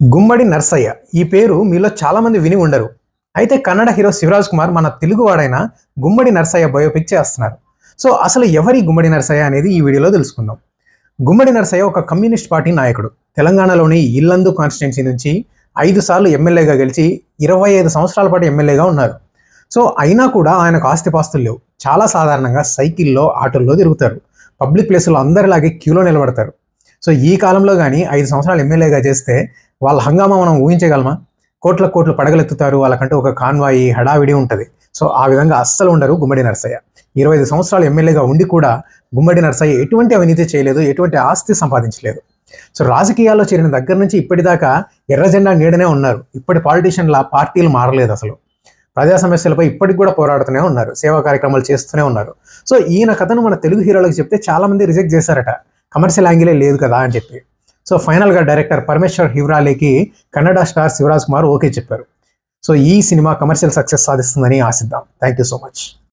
గుమ్మడి నర్సయ్య. ఈ పేరు మీలో చాలామంది విని ఉండరు. అయితే కన్నడ హీరో శివరాజ్ కుమార్ మన తెలుగువాడైన గుమ్మడి నర్సయ్య బయోపిక్ చేస్తున్నారు. సో అసలు ఎవరి గుమ్మడి నర్సయ్య అనేది ఈ వీడియోలో తెలుసుకుందాం. గుమ్మడి నర్సయ్య ఒక కమ్యూనిస్ట్ పార్టీ నాయకుడు. తెలంగాణలోని ఇల్లందు కాన్స్టిట్యున్సీ నుంచి ఐదు సార్లు ఎమ్మెల్యేగా గెలిచి ఇరవై ఐదు సంవత్సరాల పాటు ఎమ్మెల్యేగా ఉన్నారు. సో అయినా కూడా ఆయనకు ఆస్తిపాస్తులు లేవు. చాలా సాధారణంగా సైకిల్లో ఆటోల్లో తిరుగుతారు. పబ్లిక్ ప్లేస్లో అందరిలాగే క్యూలో నిలబడతారు. సో ఈ కాలంలో కానీ ఐదు సంవత్సరాలు ఎమ్మెల్యేగా చేస్తే వాళ్ళ హంగామా మనం ఊహించగలమా? కోట్ల కోట్లు పడగలెత్తుతారు వాళ్ళకంటూ ఒక కాన్వాయి హడావిడి ఉంటుంది. సో ఆ విధంగా అస్సలు ఉండరు గుమ్మడి నరసయ్య. ఇరవై ఐదు సంవత్సరాలు ఎమ్మెల్యేగా ఉండి కూడా గుమ్మడి నరసయ్య ఎటువంటి అవినీతి చేయలేదు ఎటువంటి ఆస్తి సంపాదించలేదు. సో రాజకీయాల్లో చేరిన దగ్గర నుంచి ఇప్పటిదాకా ఎర్రజెండా నీడనే ఉన్నారు. ఇప్పటి పాలిటీషియన్ల పార్టీలు మారలేదు అసలు. ప్రజా సమస్యలపై ఇప్పటికి కూడా పోరాడుతూనే ఉన్నారు. సేవా కార్యక్రమాలు చేస్తూనే ఉన్నారు. సో ఈయన కథను మన తెలుగు హీరోలకు చెప్తే చాలామంది రిజెక్ట్ చేశారట. కమర్షియల్ యాంగిలే లేదు కదా అని చెప్పి. సో ఫైనల్గా డైరెక్టర్ పరమేశ్వర్ హివ్రాలేకి కన్నడ స్టార్ శివరాజ్ కుమార్ ఓకే చెప్పారు. సో ఈ సినిమా కమర్షియల్ సక్సెస్ సాధిస్తుందని ఆశిద్దాం. Thank you so much.